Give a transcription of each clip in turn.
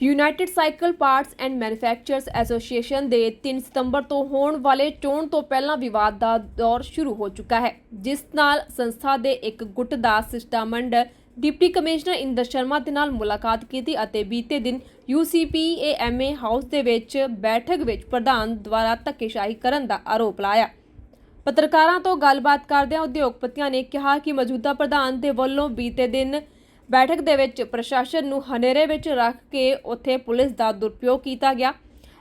United cycle parts and manufacturers association ਦੇ 3 ਸਤੰਬਰ ਤੋਂ ਹੋਣ ਵਾਲੇ ਚੋਣ ਤੋਂ ਪਹਿਲਾਂ ਵਿਵਾਦ ਦਾ ਦੌਰ ਸ਼ੁਰੂ ਹੋ ਚੁੱਕਾ ਹੈ, ਜਿਸ ਨਾਲ ਸੰਸਥਾ ਦੇ ਇੱਕ ਗੁੱਟ ਦਾ ਸਿਸਟਾਮੰਡ ਡਿਪਟੀ ਕਮਿਸ਼ਨਰ ਇੰਦਰ ਸ਼ਰਮਾ ਦੇ ਨਾਲ ਮੁਲਾਕਾਤ ਕੀਤੀ ਅਤੇ ਬੀਤੇ ਦਿਨ UCPAMA ਹਾਊਸ ਦੇ ਵਿੱਚ ਬੈਠਕ ਵਿੱਚ ਪ੍ਰਧਾਨ ਦੁਆਰਾ ਧੱਕੇਸ਼ਾਹੀ ਕਰਨ ਦਾ ਆਰੋਪ ਲਾਇਆ। ਪੱਤਰਕਾਰਾਂ ਤੋਂ ਗੱਲਬਾਤ ਕਰਦਿਆਂ ਉਦਯੋਗਪਤੀਆਂ ਨੇ ਕਿਹਾ ਕਿ ਮੌਜੂਦਾ ਪ੍ਰਧਾਨ ਦੇ ਵੱਲੋਂ ਬੀਤੇ ਦਿਨ ਬੈਠਕ ਦੇ ਵਿੱਚ ਪ੍ਰਸ਼ਾਸਨ ਨੂੰ ਹਨੇਰੇ ਵਿੱਚ ਰੱਖ ਕੇ ਉੱਥੇ ਪੁਲਿਸ ਦਾ ਦੁਰਪਯੋਗ ਕੀਤਾ ਗਿਆ।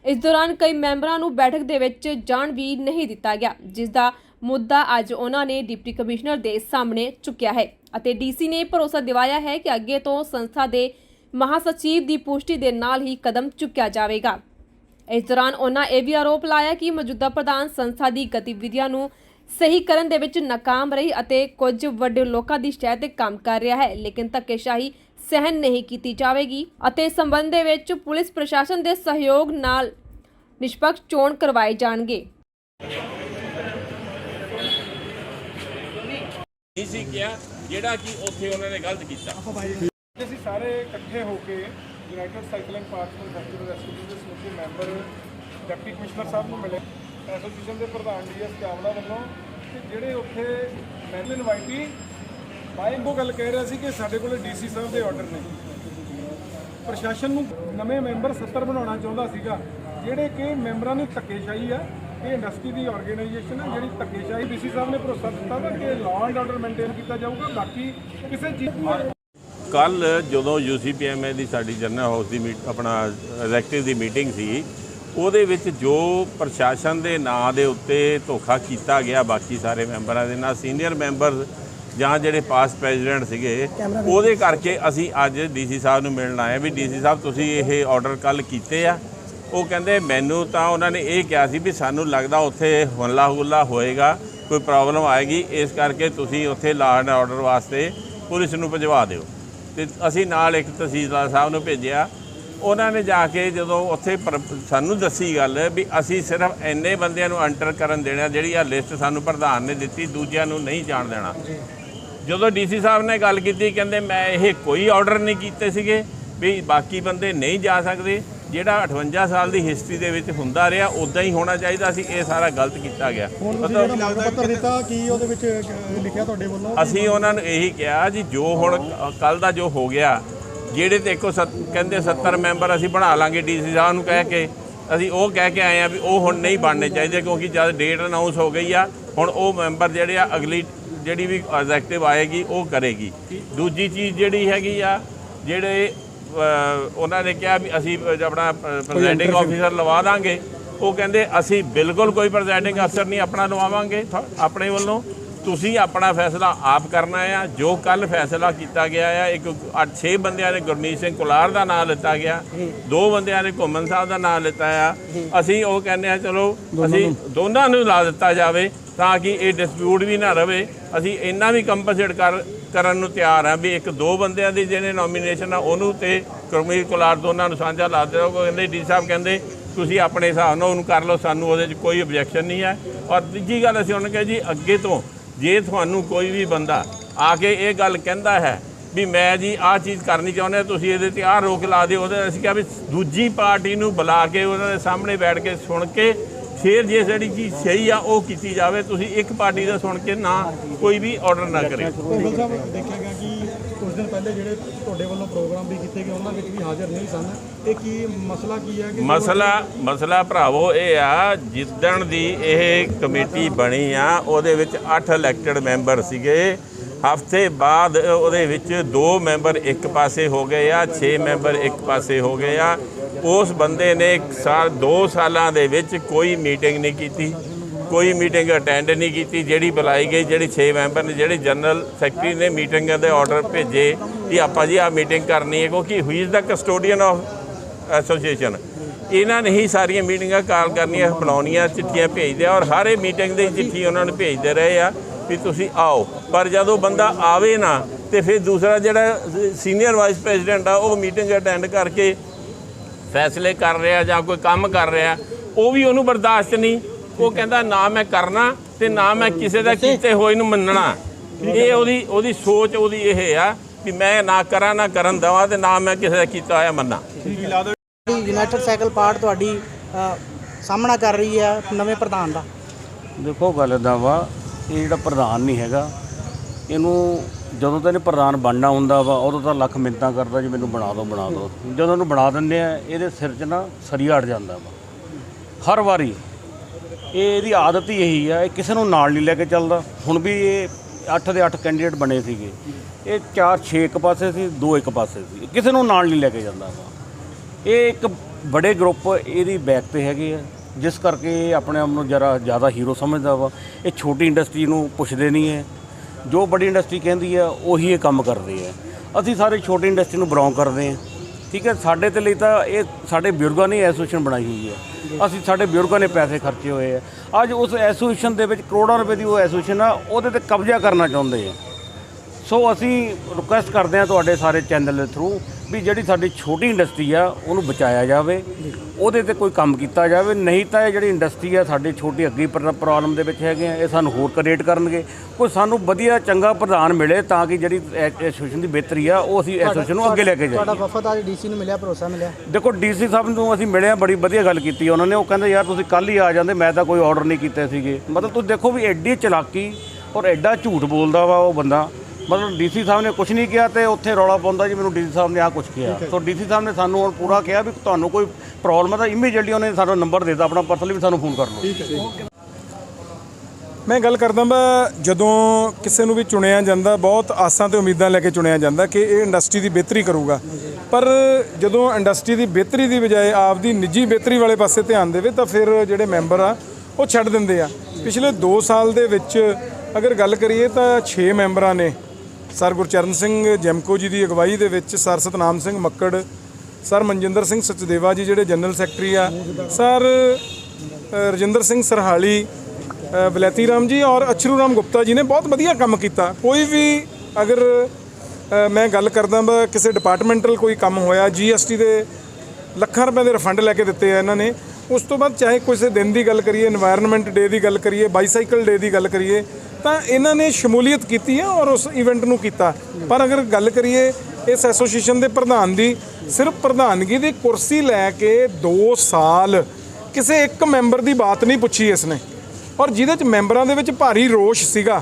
ਇਸ ਦੌਰਾਨ ਕਈ ਮੈਂਬਰਾਂ ਨੂੰ ਬੈਠਕ ਦੇ ਵਿੱਚ ਜਾਣ ਵੀ ਨਹੀਂ ਦਿੱਤਾ ਗਿਆ, ਜਿਸ ਦਾ ਮੁੱਦਾ ਅੱਜ ਉਹਨਾਂ ਨੇ ਡਿਪਟੀ ਕਮਿਸ਼ਨਰ ਦੇ ਸਾਹਮਣੇ ਚੁੱਕਿਆ ਹੈ ਅਤੇ ਡੀਸੀ ਨੇ ਭਰੋਸਾ ਦਿਵਾਇਆ ਹੈ ਕਿ ਅੱਗੇ ਤੋਂ ਸੰਸਥਾ ਦੇ ਮਹਾਸਚਿਵ ਦੀ ਪੁਸ਼ਟੀ ਦੇ ਨਾਲ ਹੀ ਕਦਮ ਚੁੱਕਿਆ ਜਾਵੇਗਾ। ਇਸ ਦੌਰਾਨ ਉਹਨਾਂ ਇਹ ਵੀ ਆਰੋਪ ਲਾਇਆ ਕਿ ਮੌਜੂਦਾ ਪ੍ਰਧਾਨ ਸੰਸਥਾ ਦੀ ਗਤੀਵਿਧੀਆਂ ਨੂੰ ਸਹੀ ਕਰਨ ਦੇ ਵਿੱਚ ਨਾਕਾਮ ਰਹੀ ਅਤੇ ਕੁਝ ਵੱਡੇ ਲੋਕਾਂ ਦੀ ਸ਼ਹਿ ਤੇ ਕੰਮ ਕਰ ਰਿਹਾ ਹੈ ਲੇਕਿਨ ਧੱਕੇਸ਼ਾਹੀ ਸਹਿਨ ਨਹੀਂ ਕੀਤੀ ਜਾਵੇਗੀ ਅਤੇ ਇਸ ਸੰਬੰਧ ਦੇ ਵਿੱਚ ਪੁਲਿਸ ਪ੍ਰਸ਼ਾਸਨ ਦੇ ਸਹਿਯੋਗ ਨਾਲ ਨਿਸ਼ਪਕਸ਼ ਚੋਣ ਕਰਵਾਏ ਜਾਣਗੇ। ਨਹੀਂ ਸੀ ਕਿਹਾ ਜਿਹੜਾ ਕਿ ਉੱਥੇ ਉਹਨਾਂ ਨੇ ਗਲਤ ਕੀਤਾ। ਅਸੀਂ ਸਾਰੇ ਇਕੱਠੇ ਹੋ ਕੇ united cycling parts manufacturer association ਦੇ ਸਮੂਹ ਮੈਂਬਰ ਡਿਪਟੀ ਕਮਿਸ਼ਨਰ ਸਾਹਿਬ ਨੂੰ ਮਿਲੇ। ਐਸੋਸੀਏਸ਼ਨ ਦੇ ਪ੍ਰਧਾਨ ਡੀਐਸ ਚਾਵਲਾ ਵੱਲੋਂ ਕਿ ਜਿਹੜੇ ਉੱਥੇ ਮੈਨੂੰ ਇਨਵਾਈਟੀ ਬਾਈ ਉਹ ਗੱਲ ਕਹਿ ਰਿਹਾ ਸੀ ਕਿ ਸਾਡੇ ਕੋਲ ਡੀਸੀ ਸਾਹਿਬ ਦੇ ਆਰਡਰ ਨੇ। ਪ੍ਰਸ਼ਾਸਨ ਨੂੰ ਨਵੇਂ ਮੈਂਬਰ 70 ਬਣਾਉਣਾ ਚਾਹੁੰਦਾ ਸੀਗਾ, ਜਿਹੜੇ ਕਿ ਮੈਂਬਰਾਂ ਨੂੰ ਧੱਕੇਸ਼ਾਹੀ ਆ, ਇਹ ਇੰਡਸਟਰੀ ਦੀ ਆਰਗੇਨਾਈਜੇਸ਼ਨ ਹੈ ਜਿਹੜੀ ਧੱਕੇਸ਼ਾਹੀ ਡੀਸੀ ਸਾਹਿਬ ਨੇ ਭਰੋਸਾ ਦਿੱਤਾ ਵਾ ਕਿ ਲਾਅ ਐਂਡ ਆਰਡਰ ਮੇਨਟੇਨ ਕੀਤਾ ਜਾਊਗਾ, ਬਾਕੀ ਕਿਸੇ ਚੀਜ਼ ਦੀ ਕੱਲ ਜਦੋਂ ਯੂਸੀਪੀਐਮਏ ਦੀ ਸਾਡੀ ਜਨਰਲ ਹਾਊਸ ਦੀ ਮੀਟ ਆਪਣਾ ਐਗਜ਼ੈਕਟਿਵ ਦੀ ਮੀਟਿੰਗ ਸੀ ਉਹਦੇ ਵਿੱਚ ਜੋ ਪ੍ਰਸ਼ਾਸਨ ਦੇ ਨਾਂ ਦੇ ਉੱਤੇ ਧੋਖਾ ਕੀਤਾ ਗਿਆ ਬਾਕੀ ਸਾਰੇ ਮੈਂਬਰਾਂ ਦੇ ਨਾਲ ਸੀਨੀਅਰ ਮੈਂਬਰ ਜਾਂ ਜਿਹੜੇ ਪਾਸ ਪ੍ਰੈਜ਼ੀਡੈਂਟ ਸੀਗੇ ਉਹਦੇ ਕਰਕੇ ਅਸੀਂ ਅੱਜ ਡੀਸੀ ਸਾਹਿਬ ਨੂੰ ਮਿਲਣ ਆਏ ਵੀ ਡੀਸੀ ਸਾਹਿਬ ਤੁਸੀਂ ਇਹ ਆਰਡਰ ਕੱਲ ਕੀਤੇ ਆ। ਉਹ ਕਹਿੰਦੇ ਮੈਨੂੰ ਤਾਂ ਉਹਨਾਂ ਨੇ ਇਹ ਕਿਹਾ ਸੀ ਵੀ ਸਾਨੂੰ ਲੱਗਦਾ ਉੱਥੇ ਹਮਲਾ ਹੁੱਲਾ ਹੋਏਗਾ ਕੋਈ ਪ੍ਰੋਬਲਮ ਆਏਗੀ ਇਸ ਕਰਕੇ ਤੁਸੀਂ ਉੱਥੇ ਲਾਅ ਐਂਡ ਆਰਡਰ ਵਾਸਤੇ ਪੁਲਿਸ ਨੂੰ ਭਜਵਾ ਦਿਓ। ਤੇ ਅਸੀਂ ਨਾਲ ਇੱਕ ਤਹਿਸੀਲਦਾਰ ਸਾਹਿਬ ਨੂੰ ਭੇਜਿਆ ਉਹਨਾਂ ਨੇ ਜਾ ਕੇ ਜਦੋਂ ਉੱਥੇ ਸਾਨੂੰ ਦੱਸੀ ਗੱਲ ਵੀ ਅਸੀਂ ਸਿਰਫ ਇੰਨੇ ਬੰਦਿਆਂ ਨੂੰ ਐਂਟਰ ਕਰਨ ਦੇਣਾ ਜਿਹੜੀ ਆ ਲਿਸਟ ਸਾਨੂੰ ਪ੍ਰਧਾਨ ਨੇ ਦਿੱਤੀ ਦੂਜਿਆਂ ਨੂੰ ਨਹੀਂ ਜਾਣ ਦੇਣਾ। ਜਦੋਂ ਡੀਸੀ ਸਾਹਿਬ ਨੇ ਗੱਲ ਕੀਤੀ ਕਹਿੰਦੇ ਮੈਂ ਇਹ ਕੋਈ ਆਰਡਰ ਨਹੀਂ ਕੀਤੇ ਸੀਗੇ ਵੀ ਬਾਕੀ ਬੰਦੇ ਨਹੀਂ ਜਾ ਸਕਦੇ। ਜਿਹੜਾ 58 ਸਾਲ ਦੀ ਹਿਸਟਰੀ ਦੇ ਵਿੱਚ ਹੁੰਦਾ ਰਿਹਾ ਉਦਾਂ ਹੀ ਹੋਣਾ ਚਾਹੀਦਾ ਸੀ ਇਹ ਸਾਰਾ ਗਲਤ ਕੀਤਾ ਗਿਆ। ਹੁਣ ਤੁਸੀਂ ਜਿਹੜਾ ਮੰਗ ਪੱਤਰ ਦਿੱਤਾ ਕੀ ਉਹਦੇ ਵਿੱਚ ਅਹ, ਲਿਖਿਆ ਤੁਹਾਡੇ ਵੱਲੋਂ? ਅਸੀਂ ਉਹਨਾਂ ਨੂੰ ਇਹੀ ਕਿਹਾ ਜੀ ਜੋ ਹੁਣ ਕੱਲ ਦਾ ਜੋ ਹੋ ਗਿਆ ਜਿਹੜੇ ਤੇ ਇੱਕੋ ਸੱਤ- ਕਹਿੰਦੇ 70 ਮੈਂਬਰ ਅਸੀਂ ਬਣਾ ਲਾਂਗੇ ਡੀਸੀ ਸਾਹਿਬ ਨੂੰ ਕਹਿ ਕੇ ਅਸੀਂ ਉਹ ਕਹਿ ਕੇ ਆਏ ਆ ਵੀ ਉਹ ਹੁਣ ਨਹੀਂ ਬਣਨੇ ਚਾਹੀਦੇ ਕਿਉਂਕਿ ਜਦ ਡੇਟ ਅਨਾਉਂਸ ਹੋ ਗਈ ਆ ਹੁਣ ਉਹ ਮੈਂਬਰ ਜਿਹੜੇ ਆ ਅਗਲੀ ਜਿਹੜੀ ਵੀ ਐਗਜ਼ੈਕਟਿਵ ਆਏਗੀ ਉਹ ਕਰੇਗੀ। ਦੂਜੀ ਚੀਜ਼ ਜਿਹੜੀ ਹੈਗੀ ਆ ਜਿਹੜੇ ਉਹਨਾਂ ਨੇ ਕਿਹਾ ਵੀ ਅਸੀਂ ਆਪਣਾ ਪ੍ਰੈਜ਼ੈਂਟਿੰਗ ਆਫੀਸਰ ਲਵਾ ਦਾਂਗੇ। ਉਹ ਕਹਿੰਦੇ ਅਸੀਂ ਬਿਲਕੁਲ ਕੋਈ ਪ੍ਰੈਜ਼ੈਂਟਿੰਗ ਅਫਸਰ ਨਹੀਂ ਆਪਣਾ ਲਵਾਵਾਂਗੇ। ਆਪਣੇ ਵੱਲੋਂ ਤੁਸੀਂ ਆਪਣਾ ਫੈਸਲਾ ਆਪ ਕਰਨਾ ਆ ਜੋ ਕੱਲ ਫੈਸਲਾ ਕੀਤਾ ਗਿਆ ਆ ਇੱਕ 8-6 ਬੰਦਿਆਂ ਨੇ ਗੁਰਮੀਤ ਸਿੰਘ ਕੁਲਾਰ ਦਾ ਨਾਮ ਲਿੱਤਾ ਗਿਆ ਦੋ ਬੰਦਿਆਂ ਨੇ ਘੁੰਮਨ ਸਾਹਿਬ ਦਾ ਨਾਮ ਲਿੱਤਾ ਆ। ਅਸੀਂ ਉਹ ਕਹਿੰਦੇ ਆ ਚਲੋ ਅਸੀਂ ਦੋਨਾਂ ਨੂੰ ਲਾ ਦਿੱਤਾ ਜਾਵੇ ਤਾਂ ਕਿ ਇਹ ਡਿਸਪਿਊਟ ਵੀ ਨਾ ਰਵੇ। ਅਸੀਂ ਇੰਨਾ ਵੀ ਕੰਪਨਸੇਟ ਕਰ ਕਰਨ ਨੂੰ ਤਿਆਰ ਆ ਵੀ ਇੱਕ ਦੋ ਬੰਦਿਆਂ ਦੀ ਜਿਹਨੇ ਨੋਮੀਨੇਸ਼ਨ ਆ ਉਹਨੂੰ ਤੇ ਗੁਰਮੀਤ ਕੁਲਾਰ ਦੋਨਾਂ ਨੂੰ ਸਾਂਝਾ ਲਾ ਦਿਓ ਕਹਿੰਦੇ ਡੀ ਸਾਹਿਬ ਕਹਿੰਦੇ ਤੁਸੀਂ ਆਪਣੇ ਹਿਸਾਬ ਨਾਲ ਉਹਨੂੰ ਕਰ ਲਓ ਸਾਨੂੰ ਉਹਦੇ 'ਚ ਕੋਈ ਆਬਜੈਕਸ਼ਨ ਨਹੀਂ ਹੈ ਔਰ ਦੂਜੀ ਗੱਲ ਅਸੀਂ ਉਹਨੂੰ ਕਿਹਾ ਜੀ ਅੱਗੇ ਤੋਂ ਜੇ ਤੁਹਾਨੂੰ ਕੋਈ ਵੀ ਬੰਦਾ ਆ ਕੇ ਇਹ ਗੱਲ ਕਹਿੰਦਾ ਹੈ ਵੀ ਮੈਂ ਜੀ ਆਹ ਚੀਜ਼ ਕਰਨੀ ਚਾਹੁੰਦਾ, ਤੁਸੀਂ ਇਹਦੇ ਤੇ ਆਹ ਰੋਕ ਲਾ ਦਿਓ, ਉਹਦੇ ਅਸੀਂ ਕਿਹਾ ਵੀ ਦੂਜੀ ਪਾਰਟੀ ਨੂੰ ਬੁਲਾ ਕੇ ਉਹਨਾਂ ਦੇ ਸਾਹਮਣੇ ਬੈਠ ਕੇ ਸੁਣ ਕੇ ਫਿਰ ਜੇ ਜਿਹੜੀ ਚੀਜ਼ ਸਹੀ ਆ ਉਹ ਕੀਤੀ ਜਾਵੇ, ਤੁਸੀਂ ਇੱਕ ਪਾਰਟੀ ਦਾ ਸੁਣ ਕੇ ਨਾ ਕੋਈ ਵੀ ਆਰਡਰ ਨਾ ਕਰਿਓ ਦੇਖਿਆ ਗਿਆ ਕਿ ਦਿਨ ਪਹਿਲੇ ਜਿਹੜੇ ਤੁਹਾਡੇ ਵੱਲੋਂ ਪ੍ਰੋਗਰਾਮ ਵੀ ਕੀਤੇ ਗਏ ਉਹਨਾਂ ਵਿੱਚ ਵੀ ਹਾਜ਼ਰ ਨਹੀਂ ਸਨ। ਇਹ ਕੀ ਮਸਲਾ ਕੀ ਹੈ ਕਿ ਮਸਲਾ ਮਸਲਾ ਭਰਾਵੋ ਇਹ ਆ ਜਿੱਦਣ ਦੀ ਇਹ ਕਮੇਟੀ ਬਣੀ ਆ ਉਹਦੇ ਵਿੱਚ 8 ਇਲੈਕਟਡ ਮੈਂਬਰ ਸੀਗੇ। ਹਫ਼ਤੇ ਬਾਅਦ ਉਹਦੇ ਵਿੱਚ 2 ਮੈਂਬਰ ਇੱਕ ਪਾਸੇ ਹੋ ਗਏ ਆ 6 ਮੈਂਬਰ ਇੱਕ ਪਾਸੇ ਹੋ ਗਏ ਆ। ਉਸ ਬੰਦੇ ਨੇ ਸਾਲ 2 ਸਾਲਾਂ ਦੇ ਵਿੱਚ ਕੋਈ ਮੀਟਿੰਗ ਨਹੀਂ ਕੀਤੀ। ਕੋਈ ਮੀਟਿੰਗ ਅਟੈਂਡ ਨਹੀਂ ਕੀਤੀ, ਜਿਹੜੀ ਬੁਲਾਈ ਗਈ, ਜਿਹੜੀ 6 ਮੈਂਬਰ ਨੇ, ਜਿਹੜੇ ਜਨਰਲ ਸੈਕਟਰੀ ਨੇ ਮੀਟਿੰਗਾਂ ਦੇ ਆਰਡਰ ਭੇਜੇ ਕਿ ਆਪਾਂ ਜੀ ਆ ਮੀਟਿੰਗ ਕਰਨੀ ਹੈ, ਕਿਉਂਕਿ he is the custodian of association ਇਹਨਾਂ ਨੇ ਹੀ ਸਾਰੀਆਂ ਮੀਟਿੰਗਾਂ ਕਾਲ ਕਰਨੀਆਂ, ਬੁਲਾਉਣੀਆਂ, ਚਿੱਠੀਆਂ ਭੇਜਦੇ ਆ ਔਰ ਹਰ ਇੱਕ ਮੀਟਿੰਗ ਦੀ ਚਿੱਠੀ ਉਹਨਾਂ ਨੂੰ ਭੇਜਦੇ ਰਹੇ ਆ ਵੀ ਤੁਸੀਂ ਆਓ। ਪਰ ਜਦੋਂ ਬੰਦਾ ਆਵੇ ਨਾ, ਤੇ ਫਿਰ ਦੂਸਰਾ ਜਿਹੜਾ ਸੀਨੀਅਰ ਵਾਈਸ ਪ੍ਰੈਜ਼ੀਡੈਂਟ ਆ, ਉਹ ਮੀਟਿੰਗ ਅਟੈਂਡ ਕਰਕੇ ਫੈਸਲੇ ਕਰ ਰਿਹਾ ਜਾਂ ਕੋਈ ਕੰਮ ਕਰ ਰਿਹਾ, ਉਹ ਵੀ ਉਹਨੂੰ ਬਰਦਾਸ਼ਤ ਨਹੀਂ। ਉਹ ਕਹਿੰਦਾ ਨਾ ਮੈਂ ਕਰਨਾ ਤੇ ਨਾ ਮੈਂ ਕਿਸੇ ਦਾ ਕੀਤੇ ਹੋਏ ਨੂੰ ਮੰਨਣਾ। ਇਹ ਉਹਦੀ ਉਹਦੀ ਸੋਚ ਉਹਦੀ ਇਹ ਆ ਵੀ ਮੈਂ ਨਾ ਕਰਾਂ ਨਾ ਕਰਨ ਦਵਾਂ ਤੇ ਨਾ ਮੈਂ ਕਿਸੇ ਦਾ ਕੀਤਾ ਹੋਇਆ ਮੰਨਾਂ। ਯੂਨਾਈਟਿਡ ਸਾਈਕਲ ਪਾਰਟ ਤੁਹਾਡੀ ਸਾਹਮਣਾ ਕਰ ਰਹੀ ਹੈ ਨਵੇਂ ਪ੍ਰਧਾਨ ਦਾ। ਦੇਖੋ ਗੱਲ ਇੱਦਾਂ ਵਾ ਇਹ ਜਿਹੜਾ ਪ੍ਰਧਾਨ ਨਹੀਂ ਹੈਗਾ ਇਹਨੂੰ ਜਦੋਂ ਤਾਂ ਇਹਨੇ ਪ੍ਰਧਾਨ ਬਣਨਾ ਹੁੰਦਾ ਵਾ ਉਦੋਂ ਤਾਂ ਲੱਖ ਮਿੰਤਾਂ ਕਰਦਾ ਜੀ ਮੈਨੂੰ ਬਣਾ ਦਿਓ ਬਣਾ ਦਿਓ ਜਦੋਂ ਇਹਨੂੰ ਬਣਾ ਦਿੰਦੇ ਆ ਇਹਦੇ ਸਿਰ 'ਚ ਨਾ ਸਰੀਆ ਅੜ ਜਾਂਦਾ ਵਾ। ਹਰ ਵਾਰੀ ਇਹ ਇਹਦੀ ਆਦਤ ਹੀ ਇਹੀ ਆ, ਇਹ ਕਿਸੇ ਨੂੰ ਨਾਲ ਨਹੀਂ ਲੈ ਕੇ ਚੱਲਦਾ। ਹੁਣ ਵੀ ਇਹ 8 ਦੇ 8 ਕੈਂਡੀਡੇਟ ਬਣੇ ਸੀਗੇ। ਇਹ 4 6 ਇੱਕ ਪਾਸੇ ਸੀ 2 ਇੱਕ ਪਾਸੇ ਸੀ। ਕਿਸੇ ਨੂੰ ਨਾਲ ਨਹੀਂ ਲੈ ਕੇ ਜਾਂਦਾ ਵਾ ਇਹ ਇੱਕ ਬੜੇ ਗਰੁੱਪ ਇਹਦੀ ਬੈਕ ਤੇ ਹੈਗੇ ਆ। ਜਿਸ ਕਰਕੇ ਇਹ ਆਪਣੇ ਆਪ ਨੂੰ ਜਰਾ ਜ਼ਿਆਦਾ ਹੀਰੋ ਸਮਝਦਾ ਵਾ। ਇਹ ਛੋਟੀ ਇੰਡਸਟਰੀ ਨੂੰ ਪੁੱਛਦੇ ਨਹੀਂ ਹੈ। ਜੋ ਬੜੀ ਇੰਡਸਟਰੀ ਕਹਿੰਦੀ ਆ, ਉਹੀ ਇਹ ਕੰਮ ਕਰਦੇ ਆ। ਅਸੀਂ ਸਾਰੇ ਛੋਟੀ ਇੰਡਸਟਰੀ ਨੂੰ ਬਿਲੋਂਗ ਕਰਦੇ ਆ। ਠੀਕ ਹੈ, ਸਾਡੇ ਤੇ ਲਈ ਤਾਂ ਇਹ ਸਾਡੇ ਬਜ਼ੁਰਗਾਂ ਨੇ ਐਸੋਸੀਏਸ਼ਨ ਬਣਾਈ ਹੋਈ ਹੈ। ਅਸੀਂ ਸਾਡੇ ਬਜ਼ੁਰਗਾਂ ਨੇ ਪੈਸੇ ਖਰਚੇ ਹੋਏ ਆ ਅੱਜ ਉਸ ਐਸੋਸੀਏਸ਼ਨ ਦੇ ਵਿੱਚ ਕਰੋੜਾਂ ਰੁਪਏ ਦੀ ਉਹ ਐਸੋਸੀਏਸ਼ਨ ਆ, ਉਹਦੇ ਤੇ ਕਬਜ਼ਾ ਕਰਨਾ ਚਾਹੁੰਦੇ ਆ ਸੋ ਅਸੀਂ ਰਿਕੁਐਸਟ ਕਰਦੇ ਹਾਂ ਤੁਹਾਡੇ ਸਾਰੇ ਚੈਨਲ ਦੇ ਥਰੂ ਵੀ ਜਿਹੜੀ ਸਾਡੀ ਛੋਟੀ ਇੰਡਸਟਰੀ ਆ ਉਹਨੂੰ ਬਚਾਇਆ ਜਾਵੇ। ਉਹਦੇ ਤੇ ਕੋਈ ਕੰਮ ਕੀਤਾ ਜਾਵੇ। ਨਹੀਂ ਤਾਂ ਇਹ ਜਿਹੜੀ ਇੰਡਸਟਰੀ ਆ ਸਾਡੀ ਛੋਟੀ ਅੱਗੇ ਪ੍ਰੋਬਲਮ ਦੇ ਵਿੱਚ ਹੈਗੇ ਆ ਇਹ ਸਾਨੂੰ ਹੋਰ ਕ੍ਰੀਏਟ ਕਰਨਗੇ। ਕੋਈ ਸਾਨੂੰ ਵਧੀਆ ਚੰਗਾ ਪ੍ਰਧਾਨ ਮਿਲੇ ਤਾਂ ਕਿ ਜਿਹੜੀ ਐਸੋਸੀਏਸ਼ਨ ਦੀ ਬਿਹਤਰੀ ਆ ਉਹ ਅਸੀਂ ਐਸੋਸੀਏਸ਼ਨ ਨੂੰ ਅੱਗੇ ਲੈ ਕੇ ਤੁਹਾਡਾ ਜਾਈਏ। ਵਫਦ ਅੱਜ ਡੀਸੀ ਨੂੰ ਮਿਲਿਆ ਭਰੋਸਾ ਮਿਲਿਆ? ਦੇਖੋ ਡੀਸੀ ਸਾਹਿਬ ਨੂੰ ਅਸੀਂ ਮਿਲੇ ਆ ਬੜੀ ਵਧੀਆ ਗੱਲ ਕੀਤੀ ਉਹਨਾਂ ਨੇ। ਉਹ ਕਹਿੰਦੇ ਯਾਰ ਤੁਸੀਂ ਕੱਲ ਹੀ ਆ ਜਾਂਦੇ ਮੈਂ ਤਾਂ ਕੋਈ ਆਰਡਰ ਨਹੀਂ ਕੀਤੇ ਸੀਗੇ। ਮਤਲਬ ਤੁਸੀਂ ਦੇਖੋ ਵੀ ਐਡੀ ਚਲਾਕੀ ਔਰ ਐਡਾ ਝੂਠ ਬੋਲਦਾ ਵਾ ਉਹ ਬੰਦਾ। ਮਤਲਬ ਡੀਸੀ ਸਾਹਿਬ ਨੇ ਕੁਝ ਨਹੀਂ ਕਿਹਾ ਤੇ ਉੱਥੇ ਰੌਲਾ ਪਾਉਂਦਾ ਜੀ ਮੈਨੂੰ ਡੀਸੀ ਸਾਹਿਬ ਨੇ ਆ ਕੁਝ ਕਿਹਾ। ਸੋ ਡੀਸੀ ਸਾਹਿਬ ਨੇ ਸਾਨੂੰ ਹੁਣ ਪੂਰਾ ਕਿਹਾ ਵੀ ਤੁਹਾਨੂੰ ਕੋਈ ਪ੍ਰੋਬਲਮ ਹੈ ਤਾਂ ਇਮੀਡੀਏਟਲੀ ਉਹਨੇ ਸਾਡਾ ਨੰਬਰ ਦੇ ਦਿੱਤਾ ਆਪਣਾ ਪਰਸਨਲੀ ਵੀ ਸਾਨੂੰ ਫੋਨ ਕਰ ਲਓ। ਮੈਂ ਗੱਲ ਕਰਦਾ ਮੈਂ ਜਦੋਂ ਕਿਸੇ ਨੂੰ ਵੀ ਚੁਣਿਆ ਜਾਂਦਾ ਬਹੁਤ ਆਸਾਂ ਤੇ ਉਮੀਦਾਂ ਲੈ ਕੇ ਚੁਣਿਆ ਜਾਂਦਾ ਕਿ ਇਹ ਇੰਡਸਟਰੀ ਦੀ ਬਿਹਤਰੀ ਕਰੂਗਾ। ਪਰ ਜਦੋਂ ਇੰਡਸਟਰੀ ਦੀ ਬਿਹਤਰੀ ਦੀ ਬਜਾਏ ਆਪਦੀ ਨਿੱਜੀ ਬਿਹਤਰੀ ਵਾਲੇ ਪਾਸੇ ਧਿਆਨ ਦੇਵੇ ਤਾਂ ਫਿਰ ਜਿਹੜੇ ਮੈਂਬਰ ਆ ਉਹ ਛੱਡ ਦਿੰਦੇ ਆ। ਪਿਛਲੇ 2 ਸਾਲ ਦੇ ਵਿੱਚ ਅਗਰ ਗੱਲ ਕਰੀਏ ਤਾਂ 6 ਮੈਂਬਰਾਂ ਨੇ ਸਰ ਗੁਰਚਰਨ ਸਿੰਘ ਜੈਮਕੋ ਜੀ ਦੀ ਅਗਵਾਈ ਦੇ ਵਿੱਚ ਸਰ ਸਤਨਾਮ ਸਿੰਘ ਮੱਕੜ, ਸਰ ਮਨਜਿੰਦਰ ਸਿੰਘ ਸਚਦੇਵਾ ਜੀ ਜਿਹੜੇ ਜਨਰਲ ਸੈਕਟਰੀ ਆ, ਸਰ ਰਜਿੰਦਰ ਸਿੰਘ ਸਰਹਾਲੀ ਬਲੈਤੀ ਰਾਮ ਜੀ ਔਰ ਅਛਰੂ ਰਾਮ ਗੁਪਤਾ ਜੀ ਨੇ ਬਹੁਤ ਵਧੀਆ ਕੰਮ ਕੀਤਾ। ਕੋਈ ਵੀ ਅਗਰ ਮੈਂ ਗੱਲ ਕਰਦਾ ਵਾ, ਕਿਸੇ ਡਿਪਾਰਟਮੈਂਟਲ ਕੋਈ ਕੰਮ ਹੋਇਆ ਜੀਐਸਟੀ ਦੇ ਲੱਖਾਂ ਰੁਪਏ ਦੇ ਰਿਫੰਡ ਲੈ ਕੇ ਦਿੱਤੇ ਆ ਇਹਨਾਂ ਨੇ, ਉਸ ਤੋਂ ਬਾਅਦ ਚਾਹੇ ਕਿਸੇ ਦਿਨ ਦੀ ਗੱਲ ਕਰੀਏ এনवायरमेंट ਡੇ ਦੀ ਗੱਲ ਕਰੀਏ ਬਾਈਸਾਈਕਲ ਡੇ ਦੀ ਗੱਲ ਕਰੀਏ ਤਾਂ ਇਹਨਾਂ ਨੇ ਸ਼ਮੂਲੀਅਤ ਕੀਤੀ ਹੈ ਔਰ ਉਸ ਇਵੈਂਟ ਨੂੰ ਕੀਤਾ। ਪਰ ਅਗਰ ਗੱਲ ਕਰੀਏ ਇਸ ਐਸੋਸੀਏਸ਼ਨ ਦੇ ਪ੍ਰਧਾਨ ਦੀ, ਸਿਰਫ ਪ੍ਰਧਾਨਗੀ ਦੀ ਕੁਰਸੀ ਲੈ ਕੇ 2 ਸਾਲ ਕਿਸੇ ਇੱਕ ਮੈਂਬਰ ਦੀ ਬਾਤ ਨਹੀਂ ਪੁੱਛੀ ਇਸਨੇ। ਔਰ ਜਿਹਦੇ ਚ ਮੈਂਬਰਾਂ ਦੇ ਵਿੱਚ ਭਾਰੀ ਰੋਸ਼ ਸੀਗਾ।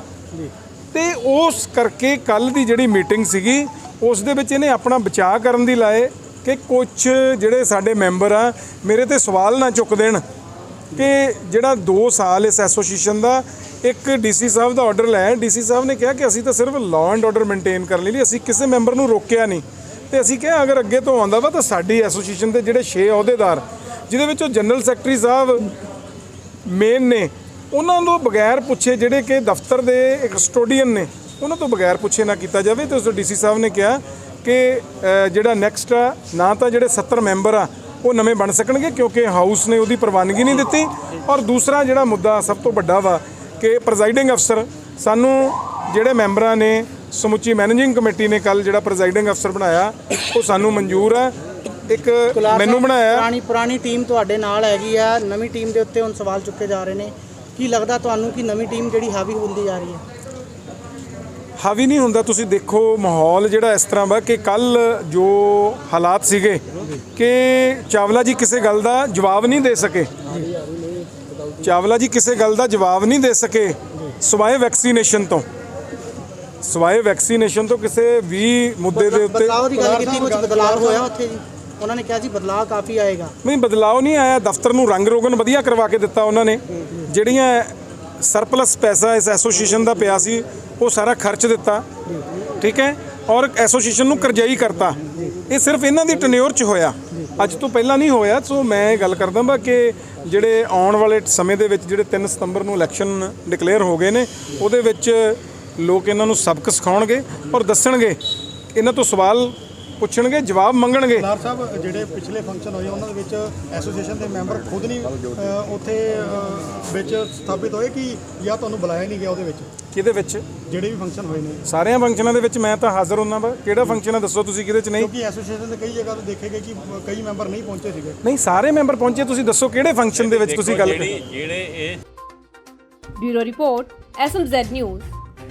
ਤੇ ਉਸ ਕਰਕੇ ਕੱਲ ਦੀ ਜਿਹੜੀ ਮੀਟਿੰਗ ਸੀਗੀ, ਉਸ ਦੇ ਵਿੱਚ ਇਹਨੇ ਆਪਣਾ ਬਚਾਅ ਕਰਨ ਦੀ ਲਾਏ ਕਿ ਕੁਝ ਜਿਹੜੇ ਸਾਡੇ ਮੈਂਬਰ ਆ ਮੇਰੇ ਤੇ ਸਵਾਲ ਨਾ ਚੁੱਕ ਦੇਣ। ਕਿ ਜਿਹੜਾ 2 ਸਾਲ ਇਸ ਐਸੋਸੀਏਸ਼ਨ ਦਾ, ਇੱਕ ਡੀਸੀ ਸਾਹਿਬ ਦਾ ਆਰਡਰ ਲਿਆ ਡੀਸੀ ਸਾਹਿਬ ਨੇ ਕਿਹਾ ਕਿ ਅਸੀਂ ਤਾਂ ਸਿਰਫ ਲਾਅ ਐਂਡ ਆਰਡਰ ਮੇਨਟੇਨ ਕਰਨ ਲਈ ਅਸੀਂ ਕਿਸੇ ਮੈਂਬਰ ਨੂੰ ਰੋਕਿਆ ਨਹੀਂ। ਤੇ ਅਸੀਂ ਕਿਹਾ, ਅਗਰ ਅੱਗੇ ਤੋਂ ਆਉਂਦਾ ਵਾ ਤਾਂ ਸਾਡੀ ਐਸੋਸੀਏਸ਼ਨ ਦੇ ਜਿਹੜੇ 6 ਅਹੁਦੇਦਾਰ, ਜਿਹਦੇ ਵਿੱਚੋਂ ਜਨਰਲ ਸੈਕਟਰੀ ਸਾਹਿਬ ਮੇਨ ਨੇ, ਉਹਨਾਂ ਤੋਂ ਬਗੈਰ ਪੁੱਛੇ ਜਿਹੜੇ ਕਿ ਦਫ਼ਤਰ ਦੇ ਕਸਟੋਡੀਅਨ ਨੇ, ਉਹਨਾਂ ਤੋਂ ਬਗੈਰ ਪੁੱਛੇ ਨਾ ਕੀਤਾ ਜਾਵੇ। ਤੇ ਉਸ ਡੀਸੀ ਸਾਹਿਬ ਨੇ ਕਿਹਾ ਕਿ ਜਿਹੜਾ ਨੈਕਸਟ ਆ, ਨਾ ਤਾਂ ਜਿਹੜੇ 70 ਮੈਂਬਰ ਆ ਉਹ ਨਵੇਂ ਬਣ ਸਕਣਗੇ ਕਿਉਂਕਿ ਹਾਊਸ ਨੇ ਉਹਦੀ ਪ੍ਰਵਾਨਗੀ ਨਹੀਂ ਦਿੱਤੀ। ਔਰ ਦੂਸਰਾ ਜਿਹੜਾ ਮੁੱਦਾ ਸਭ ਤੋਂ ਵੱਡਾ ਵਾ ਕਿ ਪ੍ਰੈਜ਼ਾਈਡਿੰਗ ਅਫਸਰ ਸਾਨੂੰ ਜਿਹੜੇ ਮੈਂਬਰਾਂ ਨੇ ਸਮੁੱਚੀ ਮੈਨੇਜਿੰਗ ਕਮੇਟੀ ਨੇ ਕੱਲ ਜਿਹੜਾ ਪ੍ਰੈਜ਼ਾਈਡਿੰਗ ਅਫਸਰ ਬਣਾਇਆ ਉਹ ਸਾਨੂੰ ਮਨਜ਼ੂਰ ਆ। ਇੱਕ ਮੈਨੂੰ ਬਣਾਇਆ। ਪੁਰਾਣੀ ਪੁਰਾਣੀ ਟੀਮ ਤੁਹਾਡੇ ਨਾਲ ਹੈਗੀ ਆ। ਨਵੀਂ ਟੀਮ ਦੇ ਉੱਤੇ ਹੁਣ ਸਵਾਲ ਚੁੱਕੇ ਜਾ ਰਹੇ ਨੇ। ਕੀ ਲੱਗਦਾ ਤੁਹਾਨੂੰ ਕਿ ਨਵੀਂ ਟੀਮ ਜਿਹੜੀ ਹਾਵੀ ਹੁੰਦੀ ਜਾ ਰਹੀ ਹੈ? ਹਾਵੀ ਨਹੀਂ ਹੁੰਦਾ। ਤੁਸੀਂ ਦੇਖੋ ਮਾਹੌਲ ਜਿਹੜਾ ਇਸ ਤਰ੍ਹਾਂ ਵਾ ਕਿ ਕੱਲ ਜੋ ਹਾਲਾਤ ਸੀਗੇ ਕਿ ਚਾਵਲਾ ਜੀ ਕਿਸੇ ਗੱਲ ਦਾ ਜਵਾਬ ਨਹੀਂ ਦੇ ਸਕੇ। ਚਾਵਲਾ ਜੀ ਕਿਸੇ ਗੱਲ ਦਾ ਜਵਾਬ ਨਹੀਂ ਦੇ ਸਕੇ ਸਵਾਏ ਵੈਕਸੀਨੇਸ਼ਨ ਤੋਂ। ਸਵਾਏ ਵੈਕਸੀਨੇਸ਼ਨ ਤੋਂ ਕਿਸੇ ਵੀ ਮੁੱਦੇ ਦੇ ਉੱਤੇ ਬਦਲਾਅ ਦੀ ਗੱਲ ਕੀਤੀ ਕੁਝ ਬਦਲਾਅ ਹੋਇਆ ਉੱਥੇ ਜੀ। ਉਹਨਾਂ ਨੇ ਕਿਹਾ ਜੀ ਬਦਲਾਅ ਕਾਫੀ ਆਏਗਾ। ਨਹੀਂ ਬਦਲਾਅ ਨਹੀਂ ਆਇਆ। ਦਫ਼ਤਰ ਨੂੰ ਰੰਗ ਰੋਗਨ ਵਧੀਆ ਕਰਵਾ ਕੇ ਦਿੱਤਾ ਉਹਨਾਂ ਨੇ। ਜਿਹੜੀਆਂ ਸਰਪਲਸ ਪੈਸਾ ਇਸ ਐਸੋਸੀਏਸ਼ਨ ਦਾ ਪਿਆ ਸੀ ਉਹ ਸਾਰਾ ਖਰਚ ਦਿੱਤਾ, ਠੀਕ ਹੈ? ਔਰ ਐਸੋਸੀਏਸ਼ਨ ਨੂੰ ਕਰਜ਼ਾਈ ਕਰਤਾ। ਇਹ ਸਿਰਫ ਇਹਨਾਂ ਦੀ ਟਨਿਓਰ ਚ ਹੋਇਆ। ਅੱਜ ਤੋਂ ਪਹਿਲਾਂ ਨਹੀਂ ਹੋਇਆ, ਸੋ ਮੈਂ ਇਹ ਗੱਲ ਕਰਦਾ ਹਾਂ ਕਿ ਜਿਹੜੇ ਆਉਣ ਵਾਲੇ ਸਮੇਂ ਦੇ ਵਿੱਚ ਜਿਹੜੇ 3 ਸਤੰਬਰ ਨੂੰ ਇਲੈਕਸ਼ਨ ਡਿਕਲੇਅਰ ਹੋ ਗਏ ਨੇ, ਉਹਦੇ ਵਿੱਚ ਲੋਕ ਇਹਨਾਂ ਨੂੰ ਸਬਕ ਸਿਖਾਉਣਗੇ ਔਰ ਦੱਸਣਗੇ। ਇਹਨਾਂ ਤੋਂ ਸਵਾਲ ਪੁੱਛਣਗੇ ਜਵਾਬ ਮੰਗਣਗੇ। ਲਾਰ ਸਾਹਿਬ ਜਿਹੜੇ ਪਿਛਲੇ ਫੰਕਸ਼ਨ ਹੋਏ ਉਹਨਾਂ ਦੇ ਵਿੱਚ ਐਸੋਸੀਏਸ਼ਨ ਦੇ ਮੈਂਬਰ ਖੁਦ ਨਹੀਂ ਅ, ਉੱਥੇ ਅ, ਵਿੱਚ ਸਥਾਪਿਤ ਹੋਏ ਕਿ ਜਾਂ ਤੁਹਾਨੂੰ ਬੁਲਾਇਆ ਨਹੀਂ ਗਿਆ ਉਹਦੇ ਵਿੱਚ? ਕਿਹਦੇ ਵਿੱਚ? ਜਿਹੜੇ ਵੀ ਫੰਕਸ਼ਨ ਹੋਏ ਨੇ। ਸਾਰਿਆਂ ਫੰਕਸ਼ਨਾਂ ਦੇ ਵਿੱਚ ਮੈਂ ਤਾਂ ਹਾਜ਼ਰ ਹੁੰਨਾ ਵਾ। ਕਿਹੜਾ ਫੰਕਸ਼ਨ ਹੈ ਦੱਸੋ ਤੁਸੀਂ ਕਿਹਦੇ ਚ ਨਹੀਂ? ਕਿਉਂਕਿ ਐਸੋਸੀਏਸ਼ਨ ਦੇ ਕਈ ਜਗ੍ਹਾ ਤੇ ਦੇਖੇ ਗਏ ਕਿ ਕਈ ਮੈਂਬਰ ਨਹੀਂ ਪਹੁੰਚੇ ਸੀਗੇ। ਨਹੀਂ ਸਾਰੇ ਮੈਂਬਰ ਪਹੁੰਚੇ ਤੁਸੀਂ ਦੱਸੋ ਕਿਹੜੇ ਫੰਕਸ਼ਨ ਦੇ ਵਿੱਚ ਤੁਸੀਂ ਗੱਲ ਜਿਹੜੀ ਜਿਹੜੇ ਇਹ ਬਿਊਰੋ ਰਿਪੋਰਟ ਐਸਐਮਜ਼ੈਡ ਨਿਊਜ਼